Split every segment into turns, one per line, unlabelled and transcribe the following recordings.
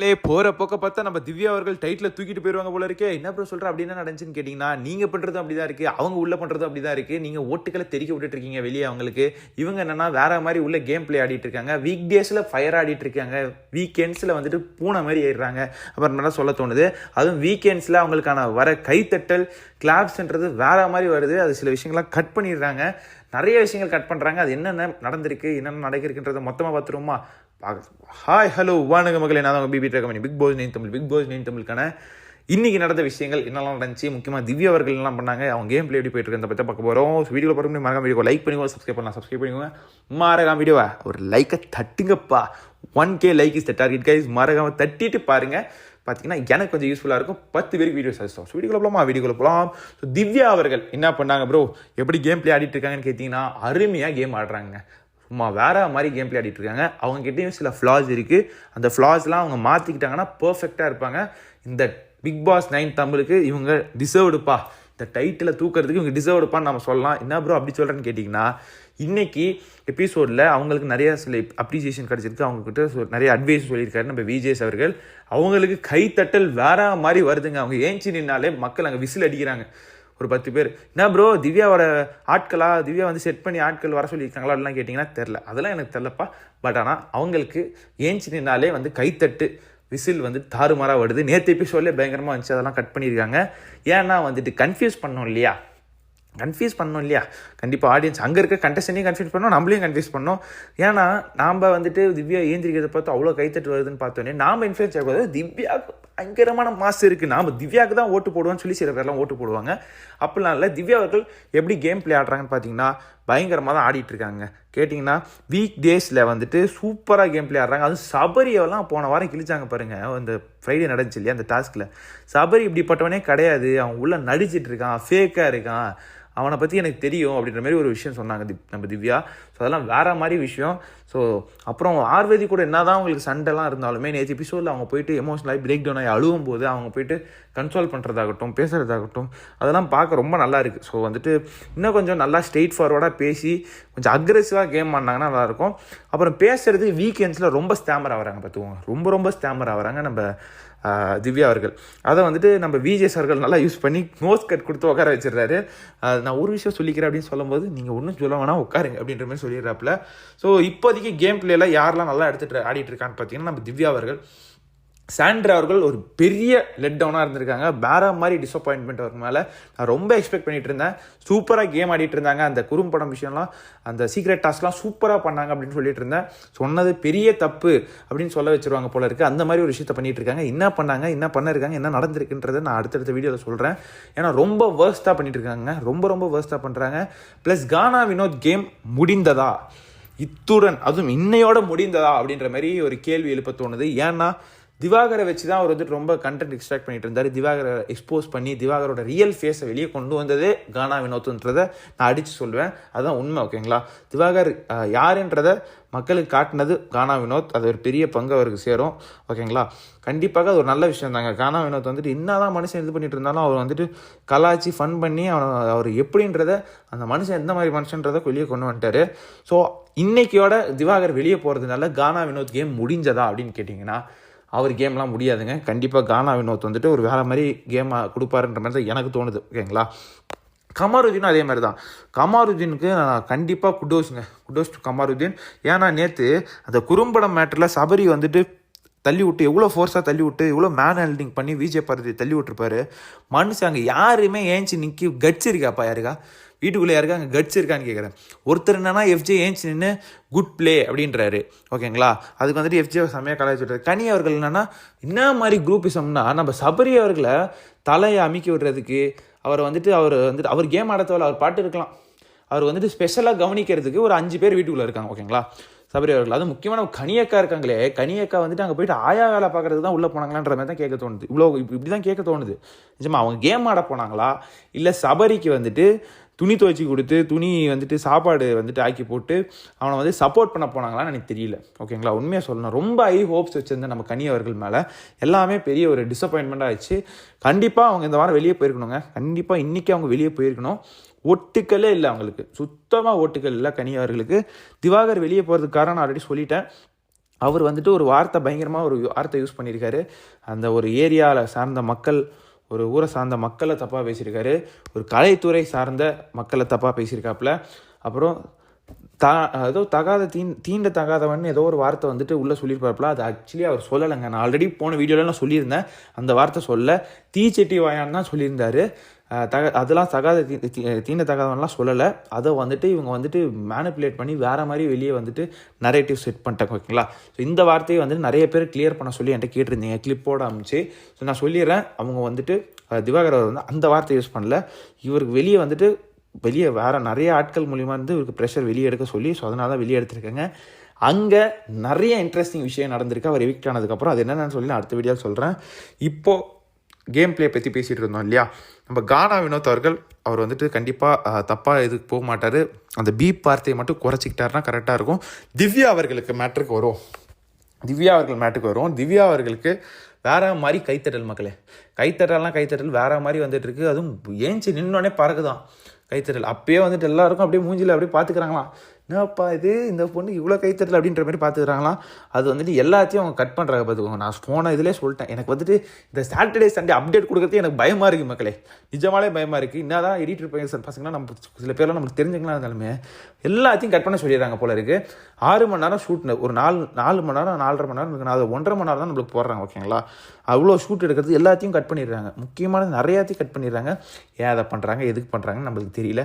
லே போகிற போக்க பார்த்தா நம்ம திவ்யா அவர்கள் டைட்டில் தூக்கிட்டு போயிடுவாங்க போல இருக்கே. என்ன ப்ரோ சொல்கிற அப்படி என்ன நடந்துச்சுன்னு கேட்டிங்கன்னா நீங்கள் பண்ணுறது அப்படி தான் இருக்குது அவங்க உள்ளே பண்ணுறது அப்படி தான் இருக்குது நீங்கள் ஓட்டுக்களை தெரிக்க விட்டுட்டு இருக்கீங்க வெளியே அவங்களுக்கு. இவங்க என்னென்னா வேற மாதிரி உள்ள கேம் பிளே ஆடிட்டு இருக்காங்க. வீக் டேஸில் ஃபயர் ஆடிட்டு இருக்காங்க. வீக்கெண்ட்ஸில் வந்துட்டு பூனை மாதிரி ஏறுறாங்க அப்புறம் சொல்ல தோணுது? அதுவும் வீக்கெண்ட்ஸில் அவங்களுக்கான வர கைத்தட்டல் கிளாப்ஸ்ன்றது வேற மாதிரி வருது. அது சில விஷயங்கள்லாம் கட் பண்ணிடுறாங்க. நிறைய விஷயங்கள் கட் பண்ணுறாங்க அது என்னென்ன நடந்திருக்கு என்னென்ன நடக்கிறதுன்றதை மொத்தமாக பார்த்துருவோமா? ஹாய் ஹலோ வானக மகளே நான் உங்கள் BB company Big Boss nine Tamil Big Boss nine தமிழுக்கான இன்றைக்கி நடந்த விஷயங்கள் என்னெல்லாம் நடந்துச்சு முக்கியமாக திவ்யா அவர்கள் எல்லாம் பண்ணாங்க அவங்க கேம் பிளே எப்படி போயிட்டு இருக்கு பற்றி பார்க்க போகிறோம் வீடியோ பார்க்க மறக்காம வீடியோ லைக் பண்ணிக்கோ சப்ஸ்கிரைப் பண்ணலாம் சப்ஸ்கிரைப் பண்ணிக்கோங்க. மறக்காம வீடியோவா ஒரு லைக்கை தட்டுங்கப்பா. One K like is the target guys மறக்காமல் தட்டிட்டு பாருங்கள் பார்த்தீங்கன்னா எனக்கு கொஞ்சம் யூஸ்ஃபுல்லாக இருக்கும். பத்து பேருக்கு வீடியோ சஜஸ்ட் வீடியோக்குள்ள போகலாமா வீடியோக்குள்ள போகலாம் ஸோ திவ்யா அவர்கள் என்ன பண்ணாங்க ப்ரோ எப்படி கேம் பிளே ஆடிட்டு இருக்காங்கன்னு கேட்டிங்கன்னா அருமையாக கேம் ஆடுறாங்க. சும்மா வேற மாதிரி கேம் பிளே ஆடிட்டு இருக்காங்க. அவங்ககிட்டயும் சில ஃப்ளாஸ் இருக்குது அந்த ஃப்ளாஸ்லாம் அவங்க மாற்றிக்கிட்டாங்கன்னா பர்ஃபெக்டாக இருப்பாங்க. இந்த பிக் பாஸ் நைன் தமிழுக்கு இவங்க டிசர்வ்டுப்பா இந்த டைட்டிலை தூக்கிறதுக்கு இவங்க டிசர்வ்டுப்பான்னு நம்ம சொல்லலாம். என்ன ப்ரோ அப்படி சொல்கிறேன்னு கேட்டிங்கன்னா இன்றைக்கி எபிசோடில் அவங்களுக்கு நிறையா சில அப்ரிசியேஷன் கிடச்சிருக்கு. அவங்கக்கிட்ட சொ- நிறைய அட்வைஸ் சொல்லியிருக்காரு நம்ம விஜேஸ் அவர்கள். அவங்களுக்கு கைத்தட்டல் வேற மாதிரி வருதுங்க. அவங்க ஏஞ்சி நின்னாலே மக்கள் அங்கே விசில் அடிக்கிறாங்க. ஒரு பத்து பேர். என்ன ப்ரோ திவ்யாவோட ஆட்களா? திவ்யா வந்து செட் பண்ணி ஆட்கள் வர சொல்லியிருக்காங்களா? அப்படிலாம் கேட்டிங்கன்னா தெரில அதெல்லாம் எனக்கு தெரிலப்பா பட் ஆனால் அவங்களுக்கு ஏஞ்சி நின்னாலே வந்து கைத்தட்டு விசில் வந்து தாறுமாறாக வருது. நேற்று எபிசோட்லேயே பயங்கரமாக வந்துச்சு. அதெல்லாம் கட் பண்ணியிருக்காங்க. ஏன்னா வந்துட்டு கன்ஃபியூஸ் பண்ணோம் இல்லையா? கன்ஃபியூஸ் பண்ணோம் இல்லையா? கண்டிப்பாக ஆடியன்ஸ் அங்கே இருக்க கண்டஸ்டன்டையும் கன்ஃபியூஸ் பண்ணோம் நம்மளையும் கன்ஃபியூஸ் பண்ணோம். ஏன்னா நாம் வந்துட்டு திவ்யா ஏந்திரிக்கிறத பார்த்து அவ்வளோ கைத்தட்டு வருதுன்னு பார்த்தோன்னே நாம் இன்ஃப்ளூயன்ஸ் ஆகக்கூடாது. திவ்யா பயங்கரமான மாசு இருக்குது நாம் திவ்யாவுக்கு தான் ஓட்டு போடுவோம்னு சொல்லி சில பேர்லாம் ஓட்டு போடுவாங்க. அப்படிலாம் இல்லை. திவ்யா அவர்கள் எப்படி கேம் பிளே ஆடுறாங்கன்னு பார்த்தீங்கன்னா பயங்கரமாக தான் ஆடிட்டு இருக்காங்க. கேட்டிங்கன்னா வீக் டேஸில் வந்துட்டு சூப்பராக கேம் பிளே ஆடுறாங்க. அதுவும் சபரியெல்லாம் போன வாரம் கிழிச்சாங்க பாருங்கள் அந்த ஃப்ரைடே நடந்துச்சு இல்லையா அந்த டாஸ்கில் சபரி இப்படிப்பட்டவனே கிடையாது. அவன் உள்ளே நடிச்சிட்டு இருக்கான். ஃபேக்காக இருக்கான். அவனை பற்றி எனக்கு தெரியும் அப்படின்ற மாதிரி ஒரு விஷயம் சொன்னாங்க திப் நம்ம திவ்யா. ஸோ அதெல்லாம் வேற மாதிரி விஷயம். ஸோ அப்புறம் ஆர்வேதி கூட என்னதான் அவங்களுக்கு சண்டைலாம் இருந்தாலுமே நேற்று எபிசோடில் அவங்க போயிட்டு எமோஷனலாகி பிரேக் டவுன் ஆகி அழுவும் போது அவங்க போயிட்டு கன்சோல் பண்ணுறதாகட்டும் பேசுகிறதாகட்டும் அதெல்லாம் பார்க்க ரொம்ப நல்லா இருக்குது ஸோ வந்துட்டு இன்னும் கொஞ்சம் நல்லா ஸ்ட்ரெயிட் ஃபார்வர்டாக பேசி கொஞ்சம் அக்ரெசிவாக கேம் ஆடினாங்கன்னா நல்லாயிருக்கும் அப்புறம் பேசுகிறது வீக்கெண்ட்ஸில் ரொம்ப ஸ்டாமர் ஆகிறாங்க பார்த்துக்கோங்க. ரொம்ப ரொம்ப ஸ்டாமர் ஆகிறாங்க நம்ம திவ்யா அவர்கள். அதை வந்துட்டு நம்ம விஜே சார்கள் நல்லா யூஸ் பண்ணி நோஸ் கட் கொடுத்து உட்கார வச்சிடுறாரு. நான் ஒரு விஷயம் சொல்லிக்கிறேன் அப்படின்னு சொல்லும்போது நீங்கள் ஒன்றும் சொல்ல வேணாம் உட்காருங்க அப்படின்ற மாதிரி சொல்லிடுறாப்புல. ஸோ இப்போதைக்கு கேம் பிளேல யாரெல்லாம் நல்லா எடுத்துட்டு ஆடிட்டு இருக்கான்னு பார்த்தீங்கன்னா நம்ம திவ்யா அவர்கள். சாண்ட்ரா அவர்கள் ஒரு பெரிய லெட் டவுனாக இருந்திருக்காங்க. வேற மாதிரி டிசப்பாயின்மெண்ட் அவர் மேலே. நான் ரொம்ப எக்ஸ்பெக்ட் பண்ணிட்டு இருந்தேன். சூப்பராக கேம் ஆடிட்டு இருந்தாங்க. அந்த குறும்படம் விஷயம்லாம் அந்த சீக்ரெட் டாஸ்க்லாம் சூப்பராக பண்ணாங்க அப்படின்னு சொல்லிட்டு இருந்தேன். சொன்னது பெரிய தப்பு அப்படின்னு சொல்ல வச்சிருவாங்க போல இருக்கு. அந்த மாதிரி ஒரு விஷயத்த பண்ணிட்டு இருக்காங்க. என்ன பண்ணாங்க? என்ன பண்ணிருக்காங்க? என்ன நடந்திருக்குன்றதை நான் அடுத்தடுத்த வீடியோவில் சொல்கிறேன் ஏன்னா ரொம்ப வேர்ஸ்ட்டாக பண்ணிட்டு இருக்காங்க. ரொம்ப ரொம்ப வேர்ஸ்ட்டாக பண்ணுறாங்க ப்ளஸ் கானா வினோத் கேம் முடிந்ததா? இத்துடன் அதுவும் இன்னையோட முடிந்ததா? அப்படின்ற மாதிரி ஒரு கேள்வி எழுப்ப தோணுது. ஏன்னா திவாகரை வச்சு தான் அவர் வந்துட்டு ரொம்ப கண்டென்ட் எக்ஸ்ட்ராக்ட் பண்ணிட்டு இருந்தார் திவாகரை எக்ஸ்போஸ் பண்ணி திவாகரோட ரியல் ஃபேஸை வெளியே கொண்டு வந்ததே கானா வினோத்துன்றதை நான் அடித்து சொல்லுவேன் அதுதான் உண்மை ஓகேங்களா? திவாகர் யாருன்றதை மக்களுக்கு காட்டினது கானா வினோத். அது ஒரு பெரிய பங்கு அவருக்கு சேரும் ஓகேங்களா? கண்டிப்பாக அது ஒரு நல்ல விஷயம் தாங்க கானா வினோத் வந்துட்டு என்னதான் மனுஷன் இது பண்ணிட்டு இருந்தாலும் அவர் வந்துட்டு கலாச்சி ஃபன் பண்ணி அவனை அவர் எப்படின்றத அந்த மனுஷன் எந்த மாதிரி மனுஷன்றதை வெளியே கொண்டு வந்துட்டாரு. ஸோ இன்னைக்கியோட திவாகர் வெளியே போகிறதுனால கானா வினோத் கேம் முடிஞ்சதா அப்படின்னு கேட்டிங்கன்னா அவர் கேம்லாம் முடியாதுங்க. கண்டிப்பாக கானா வினோத் வந்துட்டு ஒரு வேற மாதிரி கேமாக கொடுப்பாருன்ற மாதிரி தான் எனக்கு தோணுது. ஓகேங்களா? கமாருதீனும் அதே மாதிரி தான். கமாருதீனுக்கு நான் கண்டிப்பாக குடோஸுங்க. Kudos to Kamaruddin. ஏன்னா நேற்று அந்த குறும்படம் மேட்டரில் சபரி வந்துட்டு தள்ளி விட்டு எவ்வளோ ஃபோர்ஸாக தள்ளி விட்டு எவ்வளோ மேன் ஹேல்டிங் பண்ணி விஜய் பாரதி தள்ளி விட்டுருப்பாரு. மனுஷன் அங்கே யாருமே ஏஞ்சி நிற்கி கட்சிருக்காப்பா யாருக்கா? வீட்டுக்குள்ளே யாருக்கா அங்கே கட்ஸ் இருக்கான்னு கேட்குறேன் ஒருத்தர் என்னன்னா எஃப்ஜே ஏஞ்சி நின்று குட் ப்ளே அப்படின்றாரு. ஓகேங்களா? அதுக்கு வந்துட்டு எஃப்ஜே செம்மையாக கலாய்ச்சி கனி அவர்கள் என்னன்னா என்ன மாதிரி குரூப்பிசம்னா நம்ம சபரி அவர்களை தலையை அமுக்கி விடுறதுக்கு அவர் வந்துட்டு அவர் வந்துட்டு அவர் கேம் ஆடத்தவள் அவர் பாட்டு இருக்கலாம். அவர் வந்துட்டு ஸ்பெஷலாக கவனிக்கிறதுக்கு ஒரு அஞ்சு பேர் வீட்டுக்குள்ளே இருக்காங்க. ஓகேங்களா? சபரி அவர்கள். அது முக்கியமான கனியக்கா இருக்காங்களே கனியக்கா வந்துட்டு அங்கே போயிட்டு ஆயா வேலை பார்க்கறது தான் உள்ளே போனாங்களான்ற மாதிரி தான் கேட்க தோணுது. இவ்வளோ இப்படி தான் கேட்க தோணுது. நிஜமா அவங்க கேம் ஆட போனாங்களா? இல்லை சபரிக்கு வந்துட்டு துணி துவைச்சி கொடுத்து துணி வந்துட்டு சாப்பாடு வந்துட்டு ஆக்கி போட்டு அவனை வந்து சப்போர்ட் பண்ண போனாங்களான்னு எனக்கு தெரியல. ஓகேங்களா உண்மையாக சொல்லணும். ரொம்ப ஹை ஹோப்ஸ் வச்சிருந்த நம்ம கனி அவர்கள் மேலே. எல்லாமே பெரிய ஒரு டிசப்பாயின்மெண்ட் ஆயிடுச்சு. கண்டிப்பாக அவங்க இந்த வாரம் வெளியே போயிருக்கணுங்க. கண்டிப்பாக இன்றைக்கி அவங்க வெளியே போயிருக்கணும். ஒட்டுக்களே இல்லை அவங்களுக்கு. சுத்தமாக ஓட்டுக்கள் இல்லை கனி அவர்களுக்கு. திவாகர் வெளியே போகிறதுக்கு காரணம் ஆல்ரெடி சொல்லிட்டேன். அவர் வந்துட்டு ஒரு வார்த்தை பயங்கரமாக ஒரு வார்த்தை யூஸ் பண்ணியிருக்காரு. அந்த ஒரு ஏரியாவில் சார்ந்த மக்கள் ஒரு ஊரை சார்ந்த மக்களை தப்பாக பேசியிருக்காரு. ஒரு கலைத்துறை சார்ந்த மக்களை தப்பாக பேசியிருக்காப்புல. அப்புறம் தா ஏதோ தகாத தீன் தீண்ட தகாதவன் ஏதோ ஒரு வார்த்தை வந்துட்டு உள்ளே சொல்லியிருப்பாப்புல. அது ஆக்சுவலி அவர் சொல்லலைங்க. நான் ஆல்ரெடி போன வீடியோவில் நான் சொல்லியிருந்தேன். அந்த வார்த்தை சொல்ல. தீச்சட்டி வாயான்னு தான் சொல்லியிருந்தாரு. தக அதெல்லாம் தகாத தீ தீன தீண்ட தகாதவன்லாம் சொல்லலை. அதை வந்துட்டு இவங்க வந்துட்டு மேனிப்புலேட் பண்ணி வேறு மாதிரி வெளியே வந்துட்டு நரேட்டிவ் செட் பண்ணிட்டாங்க ஓகேங்களா? ஸோ இந்த வார்த்தையை வந்துட்டு நிறைய பேர் கிளியர் பண்ண சொல்லி என்கிட்ட கேட்டிருந்தீங்க கிளிப்போட அமைச்சு. ஸோ நான் சொல்லிடுறேன் அவங்க வந்துட்டு திவாகர் அவர் வந்து அந்த வார்த்தை யூஸ் பண்ணல. இவருக்கு வெளியே வந்துட்டு வெளியே வேறு நிறைய ஆட்கள் மூலிமா இருந்து இவருக்கு ப்ரெஷர் வெளியே எடுக்க சொல்லி ஸோ அதனால தான் வெளியே எடுத்திருக்கேங்க. அங்கே நிறைய இன்ட்ரெஸ்டிங் விஷயம் நடந்திருக்கு. அவர் எவிக்ட் ஆனதுக்கப்புறம் அது என்னென்னு சொல்லி நான் அடுத்த வீடியோ சொல்கிறேன் இப்போது கேம் ப்ளே பற்றி பேசிகிட்டு இருந்தோம் இல்லையா? நம்ம கானா வினோத் அவர்கள் அவர் வந்துட்டு கண்டிப்பாக தப்பாக இதுக்கு போக மாட்டார். அந்த பீப் வார்த்தையை மட்டும் குறைச்சிக்கிட்டாருன்னா கரெக்டாக இருக்கும். திவ்யா அவர்களுக்கு மேட்ருக்கு வரும் திவ்யா அவர்கள் மேட்டுக்கு வரும் திவ்யா அவர்களுக்கு வேற மாதிரி கைத்தட்டல் மக்களே. கைத்தட்டல்லாம் கைத்தட்டல் வேற மாதிரி வந்துட்டு இருக்கு அதுவும் ஏஞ்சி நின்னோடனே பறக்குதான். கைத்தட்டல். அப்பயே வந்துட்டு எல்லாருக்கும் அப்படியே மூஞ்சில் அப்படியே பார்த்துக்கிறாங்களாம் என்னப்பா இது? இந்த பொண்ணு இவ்வளோ கைத்தட்டல் அப்படின்ற மாதிரி பார்த்துக்கிறாங்களாம் அது வந்துட்டு எல்லாத்தையும் அவங்க கட் பண்ணுறாங்க பார்த்துக்கோங்க நான் போன இதிலே சொல்லிட்டேன். எனக்கு வந்துட்டு இந்த சாட்டர்டே சண்டே அப்டேட் கொடுக்குறதே எனக்கு பயமாக இருக்குது மக்களே. நிஜமாலே பயமாக இருக்குது என்னதான் எடிட்டர் பையன் பசங்களாம் நம்ம சில பேர்லாம் நமக்கு தெரிஞ்சுக்கலாம் இருந்தாலுமே எல்லாத்தையும் கட் பண்ண சொல்லிடுறாங்க போல இருக்குது ஆறு மணி நேரம் ஷூட் ஒரு நாலு நாலு மணி நேரம் நாலரை மணி நேரம் இருக்குன்னா அது ஒன்றரை மணி நேரம் தான் நம்மளுக்கு போடுறாங்க ஓகேங்களா? அவ்வளோ ஷூட் எடுக்கிறது எல்லாத்தையும் கட் பண்ணிடுறாங்க. முக்கியமான நிறையாத்தையும் கட் பண்ணிடுறாங்க. ஏன் அதை பண்ணுறாங்க எதுக்கு பண்ணுறாங்கன்னு நம்மளுக்கு தெரியல.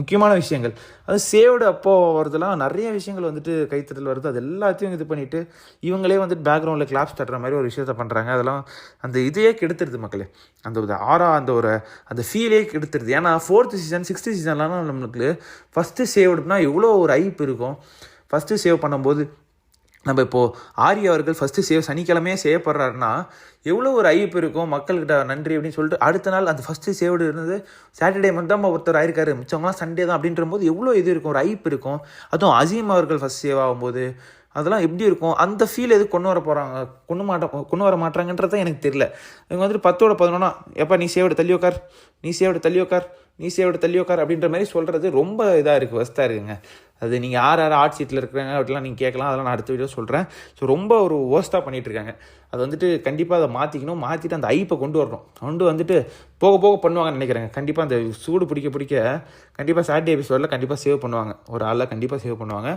முக்கியமான விஷயங்கள். அது சேவ்டு அப்போ வரதெல்லாம் நிறைய விஷயங்கள் வந்துட்டு கைத்தட்டல் வருது. அது எல்லாத்தையும் இது பண்ணிவிட்டு இவங்களே வந்துட்டு பேக்ரவுண்டில் கிளாப்ஸ் தட்டுற மாதிரி ஒரு விஷயத்த பண்ணுறாங்க அதெல்லாம் அந்த இதையே கெடுத்துருது மக்களே. அந்த ஒரு ஆறா அந்த ஒரு அந்த ஃபீலே கெடுத்துருது. ஏன்னா ஃபோர்த்து சீசன் சிக்ஸ்த்து சீசன்லாம் நம்மளுக்கு ஃபஸ்ட்டு சேவ்டுனா எவ்வளோ ஒரு ஐப் இருக்கும். ஃபஸ்ட்டு சேவ் பண்ணும்போது நம்ம இப்போது ஆர்யா அவர்கள் ஃபஸ்ட்டு சேவ் சனிக்கிழமையே செய்யப்படுறாருன்னா எவ்வளோ ஒரு ஐப்பு இருக்கும் மக்கள்கிட்ட நன்றி அப்படின்னு சொல்லிட்டு அடுத்த நாள் அந்த ஃபஸ்ட்டு சேவ்டு இருந்தது சாட்டர்டே மட்டும் தான் ஒருத்தர் ஆயிருக்காரு. மிச்சவங்களாம் சண்டே தான் அப்படின்ற போது எவ்வளோ இது இருக்கும் ஒரு ஐப்பு இருக்கும். அதுவும் அசீம் அவர்கள் ஃபஸ்ட் சேவ் ஆகும்போது அதெல்லாம் எப்படி இருக்கும்? அந்த ஃபீல் எது கொண்டு வர போகிறாங்க கொண்டு மாட்ட கொண்டு வர மாட்டாங்கன்றதான் எனக்கு தெரியல. இவங்க வந்துட்டு பத்தோட பதினொன்னா எப்போ நீ சேவோட தள்ளி உக்கார் நீ சேவோட தள்ளி உக்கார் நீ சேவோட தள்ளி உக்கார் அப்படின்ற மாதிரி சொல்கிறது ரொம்ப இதாக இருக்குது வஸ்தாக இருக்குங்க. அது நீங்கள் யார் யார் ஆட் சீட்டில் இருக்கிறாங்க அப்படிலாம் நீங்கள் கேட்கலாம் அதெல்லாம் நான் அடுத்த வீடியோ சொல்கிறேன் ஸோ ரொம்ப ஒரு ஓஸ்ட்டாக பண்ணிகிட்ருக்காங்க இருக்காங்க அது வந்துட்டு கண்டிப்பாக அதை மாற்றிக்கணும் மாற்றிட்டு அந்த ஐப்பை கொண்டு வரணும். கொண்டு வந்துட்டு போக போக பண்ணுவாங்கன்னு நினைக்கிறேங்க கண்டிப்பாக அந்த சூடு பிடிக்க பிடிக்க கண்டிப்பாக சாட்டர்டே எபிசோடில் கண்டிப்பாக சேவ் பண்ணுவாங்க. ஒரு ஆளில் கண்டிப்பாக சேவ் பண்ணுவாங்க.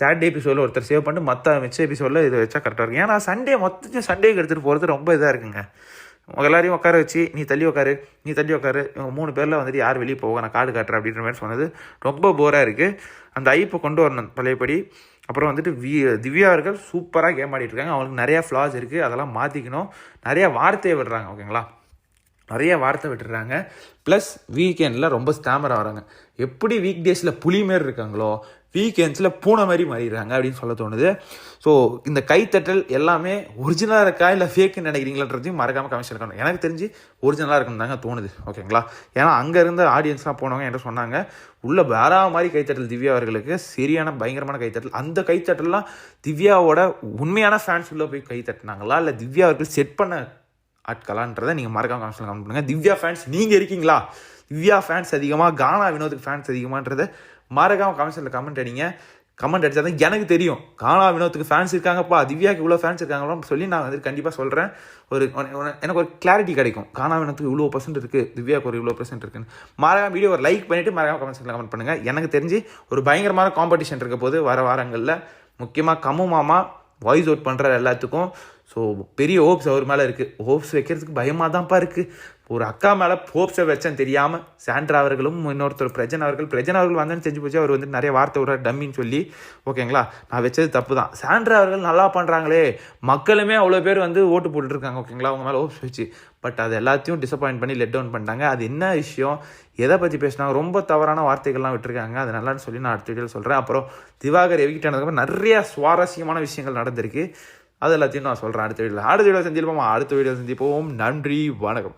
சாட்டர்டே எபிசோடில் ஒருத்தர் சேவ் பண்ணிட்டு மற்ற மிச்ச எபிசோடில் இதை வச்சா கரெக்டாக இருக்கும். ஏன்னா சண்டே மொத்தத்தையும் சண்டேக்கு எடுத்துகிட்டு போகிறது ரொம்ப இதாக இருக்குங்க. எல்லாரையும் உட்கார வச்சு நீ தள்ளி உட்காரு நீ தள்ளி உட்காரு. இவங்க மூணு பேரில் வந்துட்டு யார் வெளியே போக நான் காடு காட்டுறேன் அப்படின்ற மாதிரி சொன்னது ரொம்ப போராக இருக்குது அந்த ஐப்பை கொண்டு வரணும் பழையபடி. அப்புறம் வந்துட்டு வி திவ்யா அவர்கள் சூப்பராக கேம் ஆடிட்டு இருக்காங்க. அவங்களுக்கு நிறையா ஃப்ளாஸ் இருக்குது அதெல்லாம் மாற்றிக்கணும் நிறையா வார்த்தையை விடுறாங்க ஓகேங்களா நிறைய வார்த்தை விட்டுறாங்க. ப்ளஸ் வீக்கெண்டில் ரொம்ப ஸ்டாமராக வராங்க. எப்படி வீக் டேஸில் புலி மாரி இருக்காங்களோ வீக்கெண்ட்ஸில் பூனை மாதிரி மாறிடுறாங்க அப்படின்னு சொல்ல தோணுது. ஸோ இந்த கைத்தட்டல் எல்லாமே ஒரிஜினலாக இருக்கா இல்லை ஃபேக்குன்னு நினைக்கிறீங்களான்றதையும் மறக்காமல் கமிஷன் இருக்கணும் எனக்கு தெரிஞ்சு ஒரிஜினலாக இருக்குன்னு தாங்க தோணுது. ஓகேங்களா ஏன்னா அங்கே இருந்த ஆடியன்ஸ்லாம் போனவங்க என்கிட்ட சொன்னாங்க உள்ள வேற மாதிரி கைத்தட்டல் திவ்யா அவர்களுக்கு சரியான பயங்கரமான கைத்தட்டல். அந்த கைத்தட்டல்லாம் திவ்யாவோட உண்மையான ஃபேன்ஸ் உள்ளே போய் கை தட்டினாங்களா? இல்லை திவ்யா அவர்கள் செட் பண்ண ஆட்களான்றதை நீங்கள் மறக்காம கமெண்ட்ஸில் கமெண்ட் பண்ணுங்கள் திவ்யா ஃபேன்ஸ் நீங்கள் இருக்கீங்களா? திவ்யா ஃபேன்ஸ் அதிகமாக கானா வினோதுக்கு ஃபேன்ஸ் அதிகமான்றதை மறக்காம கமெண்ட்ஸில் கமெண்ட் அடிங்க. கமெண்ட் அடிச்சா தான் எனக்கு தெரியும். காணா வினோத்துக்கு ஃபேன்ஸ் இருக்காங்கப்பா. திவ்யாக்கு இவ்வளோ ஃபேன்ஸ் இருக்காங்களோ சொல்லி நான் வந்து கண்டிப்பாக சொல்கிறேன் ஒரு எனக்கு ஒரு கிளாரிட்டி கிடைக்கும். காணா வினோத்துக்கு இவ்வளோ பர்சன்ட் இருக்குது திவ்யாக்கு ஒரு இவ்வளோ பர்சன்ட் இருக்குன்னு. மறக்காம வீடியோ ஒரு லைக் பண்ணிவிட்டு மறக்காம கமெண்ட்ஸில் கமெண்ட் பண்ணுங்கள் எனக்கு தெரிஞ்சு ஒரு பயங்கரமான காம்படிஷன் இருக்க போது வர வாரங்களில் முக்கியமாக கமு மாமா வாய்ஸ் அவுட் பண்ணுற எல்லாத்துக்கும். ஸோ பெரிய ஹோப்ஸ் அவர் மேலே இருக்குது ஹோப்ஸ் வைக்கிறதுக்கு பயமாக தான்ப்பா இருக்குது ஒரு அக்கா மேலே ஹோப்ஸை வச்சேன் தெரியாமல் சாண்ட்ரா அவர்களும் இன்னொருத்தர் பிரஜன் அவர்கள் பிரஜன் அவர்கள் வந்தேன்னு செஞ்சு போச்சு. அவர் வந்து நிறைய வார்த்தை விடுற டம்மின்னு சொல்லி. ஓகேங்களா? நான் வச்சது தப்பு தான் சாண்ட்ரா அவர்கள் நல்லா பண்ணுறாங்களே மக்களுமே அவ்வளோ பேர் வந்து ஓட்டு போட்டுருக்காங்க ஓகேங்களா? அவங்க மேலே ஹோப்ஸ் வச்சு. பட் அது எல்லாத்தையும் டிசப்பாயிண்ட் பண்ணி லெட் டவுன் பண்ணிட்டாங்க. அது என்ன விஷயம்? எதை பற்றி பேசினாங்க? ரொம்ப தவறான வார்த்தைகள்லாம் விட்டுருக்காங்க. அது நல்லான்னு சொல்லி நான் அடுத்த வீடியோவில் சொல்கிறேன் அப்புறம் திவாகர் எவிக்கிட்டானதுக்கப்புறம் நிறைய சுவாரஸ்யமான விஷயங்கள் நடந்திருக்கு. அது எல்லாத்தையும் நான் சொல்கிறேன் அடுத்த வீடியோவில் அடுத்த வீடியோ சந்திப்போம். அடுத்த வீடியோ சந்திப்போம். நன்றி. வணக்கம்.